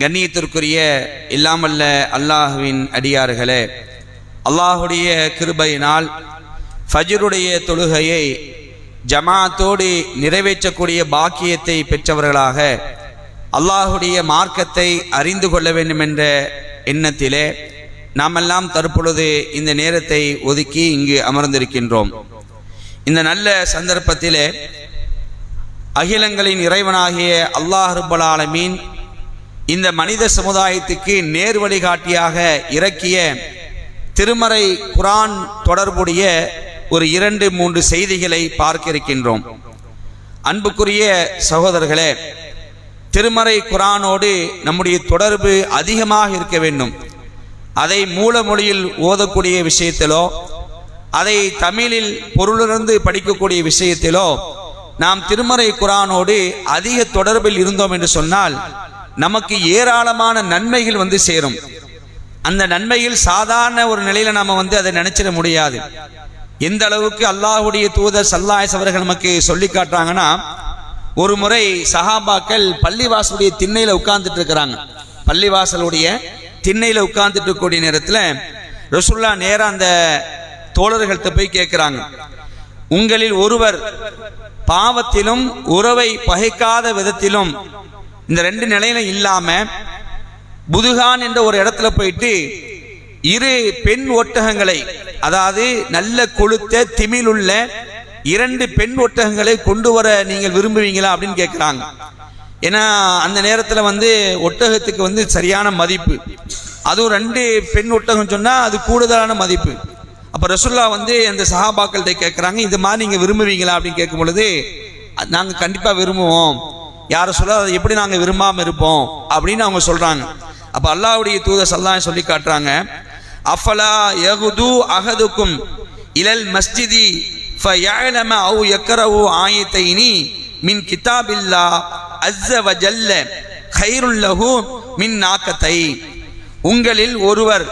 கண்ணியத்திற்குரிய இல்லாமல்ல அல்லாஹுவின் அடியார்களே அல்லாஹுடைய கிருபையினால் ஃபஜருடைய தொழுகையை ஜமாத்தோடு நிறைவேற்றக்கூடிய பாக்கியத்தை பெற்றவர்களாக அல்லாஹுடைய மார்க்கத்தை அறிந்து கொள்ள வேண்டும் என்ற எண்ணத்திலே நாமெல்லாம் தற்பொழுது இந்த நேரத்தை ஒதுக்கி இங்கு அமர்ந்திருக்கின்றோம். இந்த நல்ல சந்தர்ப்பத்திலே அகிலங்களின் இறைவனாகிய அல்லாஹ் ரப்பல் ஆலமீன் இந்த மனித சமுதாயத்துக்கு நேர் வழிகாட்டியாக இறக்கிய திருமறை குரான் தொடர்புடைய ஒரு இரண்டு மூன்று செய்திகளை பார்க்க இருக்கின்றோம் அன்புக்குரிய சகோதரர்களே திருமறை குரானோடு நம்முடைய தொடர்பு அதிகமாக இருக்க வேண்டும். அதை மூல மொழியில் ஓதக்கூடிய விஷயத்திலோ அதை தமிழில் பொருளிலிருந்து படிக்கக்கூடிய விஷயத்திலோ நாம் திருமறை குரானோடு அதிக தொடர்பில் இருந்தோம் என்று சொன்னால் நமக்கு ஏராளமான நன்மைகள் வந்து சேரும். அந்த நன்மையில் சாதாரண ஒரு நிலையில நாம வந்து அதை நினைச்சிட முடியாது. எந்த அளவுக்கு அல்லாஹுடைய தூதர் சல்லாயஸ் அவர்கள் நமக்கு சொல்லி காட்டுறாங்கன்னா ஒரு முறை சஹாபாக்கள் பள்ளிவாசலுடைய திண்ணையில உட்கார்ந்துட்டு இருக்கிறாங்க. பள்ளிவாசலுடைய திண்ணையில உட்கார்ந்துட்டு இருக்கக்கூடிய நேரத்தில் ரசுல்லா நேரம் அந்த தோழர்கள்ட்ட போய் கேட்கிறாங்க உங்களில் ஒருவர் பாவத்திலும் உறவை பகைக்காத விதத்திலும் இந்த ரெண்டு நிலையில இல்லாம புதுகான் என்ற ஒரு இடத்துல போயிட்டு இரு பெண் ஒட்டகங்களை அதாவது நல்ல கொளுத்த திமிழுள்ள இரண்டு பெண் ஒட்டகங்களை கொண்டு வர நீங்கள் விரும்புவீங்களா அப்படின்னு கேட்குறாங்க ஏன்னா அந்த நேரத்தில் வந்து ஒட்டகத்துக்கு வந்து சரியான மதிப்பு. அதுவும் ரெண்டு பெண் ஒட்டகம் சொன்னால் அது கூடுதலான மதிப்பு. அப்போ ரசுல்லா வந்து அந்த சஹாபாக்கள்கிட்ட கேட்குறாங்க இது மாதிரி நீங்கள் விரும்புவீங்களா? அப்படின்னு கேட்கும் பொழுது நாங்கள் கண்டிப்பாக விரும்புவோம். யாரை சொல்ல அதை எப்படி நாங்கள் விரும்பாமல் இருப்போம்? அப்படின்னு அவங்க சொல்கிறாங்க அப்போ அல்லாவுடைய தூத சல்லாய் சொல்லி காட்டுறாங்க அஃபலா யகுது அகதுக்கும் இலல் மஸ்ஜிதி ஃபயலம அவு ஆயத்தை ஆயத்தைனி மின் கிதாபில்லா அஸ்ஸ வஜல்ல கைருல்லஹு மின் நாக்கத்தை. உங்களில் ஒருவர்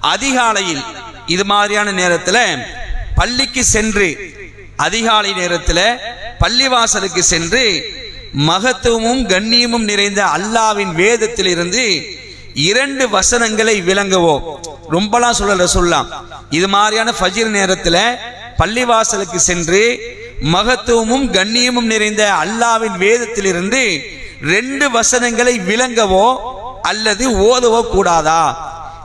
அதிகாலையில் இது மாதிரியான நேரத்தில் பள்ளிக்கு சென்று அதிகாலை நேரத்தில் பள்ளிவாசலுக்கு சென்று மகத்துவமும் கண்ணியமும் நிறைந்த அல்லாவின் வேதத்திலிருந்து இரண்டு வசனங்களை விளங்கவோ ரொம்பலாம் சொல்லல சொல்லலாம் இது மாதிரியான ஃபஜிர் நேரத்தில் பள்ளிவாசலுக்கு சென்று மகத்துவமும் கண்ணியமும் நிறைந்த அல்லாவின் வேதத்திலிருந்து ரெண்டு வசனங்களை விளங்கவோ அல்லது ஓதவோ கூடாதா?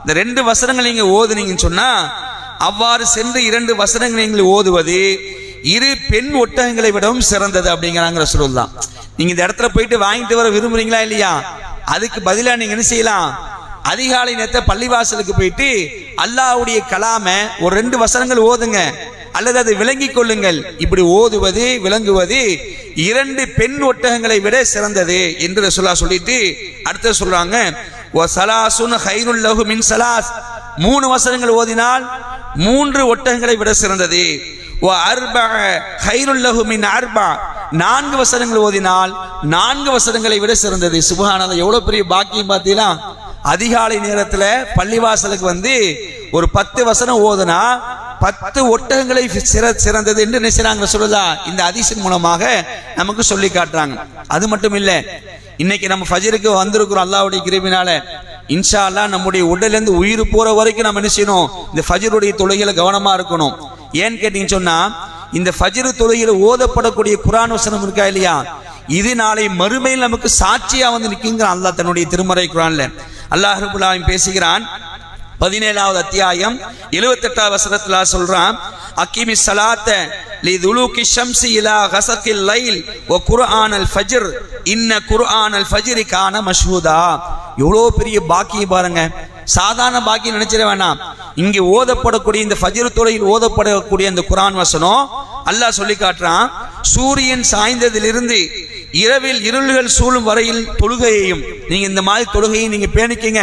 இந்த ரெண்டு வசனங்கள் நீங்க ஓதுனீங்கன்னு சொன்னா அவ்வாறு சென்று இரண்டு வசனங்களை நீங்கள் ஓதுவது இரு பெண் ஒட்டகங்களை விடவும் சிறந்தது அப்படிங்கிறாங்க ரசூல் தான் நீங்க இந்த இடத்துல போயிட்டு வாங்கிட்டு வர விரும்புறீங்களா இல்லையா? அதுக்கு பதிலா நீங்க என்ன செய்யலாம்? அதிகாலை நேரத்தை பள்ளிவாசலுக்கு போயிட்டு அல்லாவுடைய கலாம ஒரு ரெண்டு வசனங்கள் ஓதுங்க. அல்லது அதை விளங்கிக் கொள்ளுங்கள். இப்படி ஓதுவது விளங்குவது இரண்டு பெண் ஒட்டகங்களை விட சிறந்தது என்று சொல்லா சொல்லிட்டு அடுத்த சொல்றாங்க. சலாஸ். மூணு வசனங்கள் ஓதினால் மூன்று ஒட்டகங்களை விட சிறந்தது. நான்கு வசனங்கள் ஓதினால் நான்கு வசனங்களை விட சிறந்தது. சுபகானந்த எவ்வளவு பெரிய பாக்கியம் பார்த்தீங்களா? அதிகாலை நேரத்துல பள்ளிவாசலுக்கு வந்து ஒரு பத்து வசனம் ஓதுனா பத்து ஒட்டகங்களை சிற சிறந்தது என்று நினைச்சாங்க சொல்லுதா இந்த அதிசயம் மூலமாக நமக்கு சொல்லி காட்டுறாங்க. அது மட்டும் இல்ல இன்னைக்கு நம்ம ஃபஜருக்கு வந்திருக்கிறோம் அல்லாவுடைய கிருபினால. இன்ஷா அல்லா நம்முடைய உடலேருந்து உயிர் போற வரைக்கும் நம்ம என்ன செய்யணும்? இந்த ஃபஜருடைய தொழுகையில கவனமா இருக்கணும். ஏன்னு கேட்டீங்கன்னு சொன்னா இந்த ஃபஜ்ரு துறையில் ஓதப்படக்கூடிய குரான் வசனம் இருக்கா இல்லையா? இது நாளை மறுமையில் நமக்கு சாட்சியா வந்து நிற்குங்கிற அல்லாஹ் தன்னுடைய திருமறை குரான்ல. அல்லாஹ் ரபுல்லாவின் பேசுகிறான். பதினேழாவது அத்தியாயம் எழுவத்தெட்டாவது வசனத்துல சொல்றான் அக்கிமி சலாத்த லிதுலுகி ஷம்சி இலா கசக்கில் லைல் ஓ குர்ஆன் அல் ஃபஜ்ர். இன்ன குர்ஆன் அல் ஃபஜ்ரி கான மஷ்ஹூதா எவ்வளோ பெரிய பாக்கியம் பாருங்க. சாதாரண பாக்கியம் நினைச்சிட வேணாம் இங்கே ஓதப்படக்கூடிய இந்த ஃபஜ்ர் தொலையில் ஓதப்படக்கூடிய அந்த குரான் வசனம் அல்லாஹ் சொல்லி காட்டுறான். சூரியன் சாய்ந்ததிலிருந்து இரவில் இருள்கள் சூழும் வரையில் தொழுகையையும் நீங்க இந்த மாதிரி தொழுகையை நீங்க பேணிக்கங்க.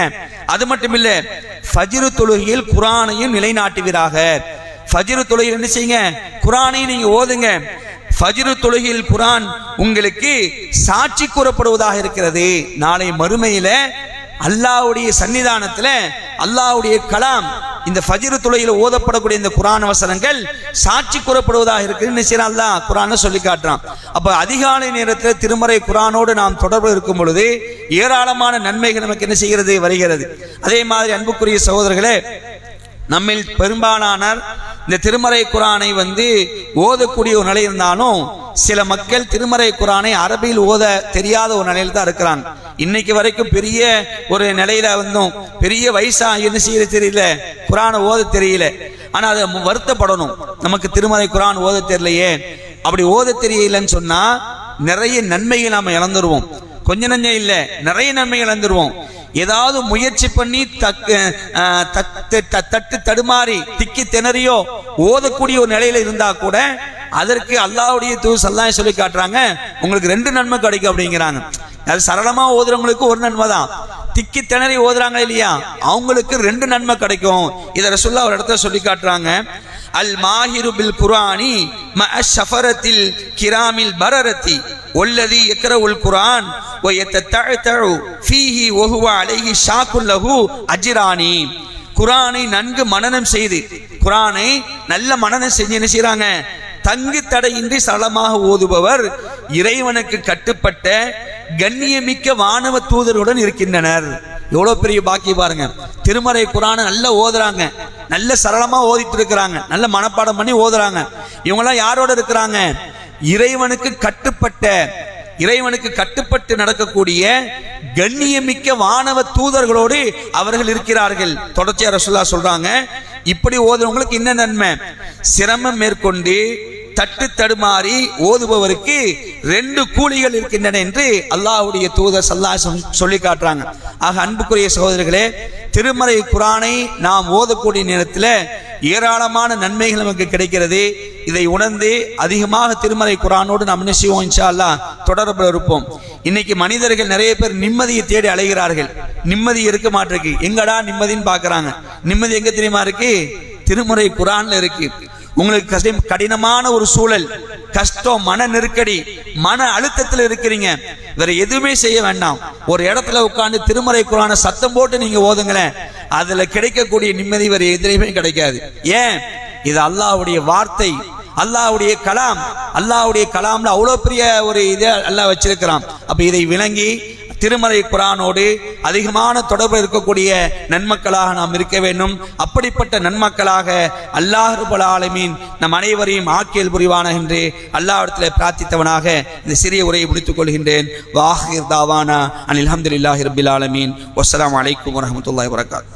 அது மட்டும் இல்ல ஃபஜிரு தொழுகையில் குரானையும் நிலைநாட்டுவீராக. ஃபஜ்ரு தொழுகையில் என்ன செய்யுங்க? குரானையும் நீங்க ஓதுங்க. ஃபஜ்ரு தொழுகையில் குரான் உங்களுக்கு சாட்சி கூறப்படுவதாக இருக்கிறது. நாளை மறுமையில அல்லாஹ்வுடைய சன்னிதானத்தில் அல்லாஹ்வுடைய கலாம் இந்த ஃபஜிரு துளையில் ஓதப்படக்கூடிய இந்த குரான் வசனங்கள் சாட்சி கூறப்படுவதாக இருக்குன்னு நிச்சயம் அல்லாஹ் குரானை சொல்லி காட்டுறான். அப்போ அதிகாலை நேரத்தில் திருமறை குரானோடு நாம் தொடர்பு இருக்கும் பொழுது ஏராளமான நன்மைகள் நமக்கு என்ன செய்கிறது? வருகிறது. அதே மாதிரி அன்புக்குரிய சகோதரர்களே நம்மில் பெரும்பாலானார் இந்த திருமறை குரானை வந்து ஓதக்கூடிய ஒரு நிலை இருந்தாலும் சில மக்கள் திருமறை குரானை அரபியில் ஓத தெரியாத ஒரு நிலையில் தான் இருக்கிறாங்க. இன்னைக்கு வரைக்கும் பெரிய ஒரு நிலையில வந்தும் பெரிய வயசா என்ன செய்ய தெரியல. குரானை ஓத தெரியல. ஆனா அதை வருத்தப்படணும். நமக்கு திருமலை குரான் ஓத தெரியலையே. அப்படி ஓத தெரியலன்னு சொன்னா நிறைய நன்மைகள் நாம இழந்துருவோம். கொஞ்ச நஞ்சம் இல்லை நிறைய நன்மை இழந்துருவோம். ஏதாவது முயற்சி பண்ணி தக்கு தட்டு த- தட்டு தடுமாறி திக்கி திணறியோ ஓதக்கூடிய ஒரு நிலையில இருந்தா கூட அதற்கு அல்லாவுடைய தூது சல்லாய் சொல்லி காட்டுறாங்க உங்களுக்கு ரெண்டு நன்மை கிடைக்கும் அப்படிங்கிறாங்க. அது சரளமா ஓதுறவங்களுக்கு ஒரு நன்மை தான் திக்கி திணறி ஓதுறாங்க இல்லையா அவங்களுக்கு ரெண்டு நன்மை கிடைக்கும் இதை ரசுல்லா ஒரு இடத்துல சொல்லி காட்டுறாங்க அல் மாஹிரு பில் குரானி ம ஷஃபரத்தில் கிராமில் பரரத்தி والذي يقرأ القرآن ويتتعتع فيه وهو عليه شاك له أجران குரானை நன்கு மனனம் செய்து குரானை நல்ல மனனம் செஞ்சு என்ன செய்றாங்க தங்கு தடையின்றி சரளமாக ஓதுபவர் இறைவனுக்கு கட்டுப்பட்ட கண்ணியமிக்க வானவ தூதர்களுடன் இருக்கின்றனர். எவ்வளவு பெரிய பாக்கி பாருங்க. திருமறை குரான நல்லா ஓதுறாங்க. நல்ல சரளமா ஓதிட்டு இருக்கிறாங்க நல்ல மனப்பாடம் பண்ணி ஓதுறாங்க. இவங்கெல்லாம் யாரோட இருக்கிறாங்க? இறைவனுக்கு கட்டுப்பட்ட இறைவனுக்கு கட்டுப்பட்டு நடக்கக்கூடிய கண்ணியமிக்க வானவ தூதர்களோடு அவர்கள் இருக்கிறார்கள். தொடர்ச்சியா ரசுல்லா சொல்றாங்க. இப்படி ஓதுறவங்களுக்கு என்ன நன்மை? சிரமம் மேற்கொண்டு தட்டு தடுமாறி ஓதுபவருக்கு ரெண்டு கூலிகள் இருக்கின்றன என்று அல்லாஹ்வுடைய தூதர் சல்லாசம் சொல்லி காட்டுறாங்க. ஆக அன்புக்குரிய சகோதரர்களே திருமறை குரானை நாம் ஓதக்கூடிய நேரத்தில் ஏராளமான நன்மைகள் நமக்கு கிடைக்கிறது. இதை உணர்ந்து அதிகமாக திருமறை குரானோடு நாம் என்ன செய்வோம் இன்ஷா அல்லாஹ் தொடர்பில் இருப்போம். இன்னைக்கு மனிதர்கள் நிறைய பேர் நிம்மதியை தேடி அலைகிறார்கள். நிம்மதி இருக்க மாட்டிருக்கு. எங்கடா நிம்மதின்னு பார்க்குறாங்க. நிம்மதி எங்கே தெரியுமா இருக்கு? திருமறை குரான்ல இருக்கு. உங்களுக்கு கஷ்டம் கடினமான ஒரு சூழல் கஷ்டம் மன நெருக்கடி மன அழுத்தத்தில் இருக்கிறீங்க. வேற எதுவுமே செய்ய வேண்டாம். ஒரு இடத்துல உட்காந்து திருமறை குரான சத்தம் போட்டு நீங்க ஓதுங்களேன். அதுல கிடைக்கக்கூடிய நிம்மதி வேற எதுலையுமே கிடைக்காது. ஏன்? இது அல்லாவுடைய வார்த்தை அல்லாவுடைய கலாம். அல்லாவுடைய கலாம்ல அவ்வளோ பெரிய ஒரு இதை அல்லாஹ் வச்சிருக்கிறான். அப்ப இதை விளங்கி திருமறை குரானோடு அதிகமான தொடர்பு இருக்கக்கூடிய நன்மக்களாக நாம் இருக்க வேண்டும். அப்படிப்பட்ட நன்மக்களாக அல்லாஹ் ஆலமீன் நம் அனைவரையும் ஆக்கியல் புரிவான என்று அல்லாஹிடத்தில் பிரார்த்தித்தவனாக இந்த சிறிய உரையை முடித்துக் கொள்கின்றேன். வாஹிர் தாவானா அனில் அஹமதுல்லாஹி ரபில் ஆலமீன். வஸ்ஸலாமு அலைக்கும் வரஹ்மத்துல்லாஹி வரகாத்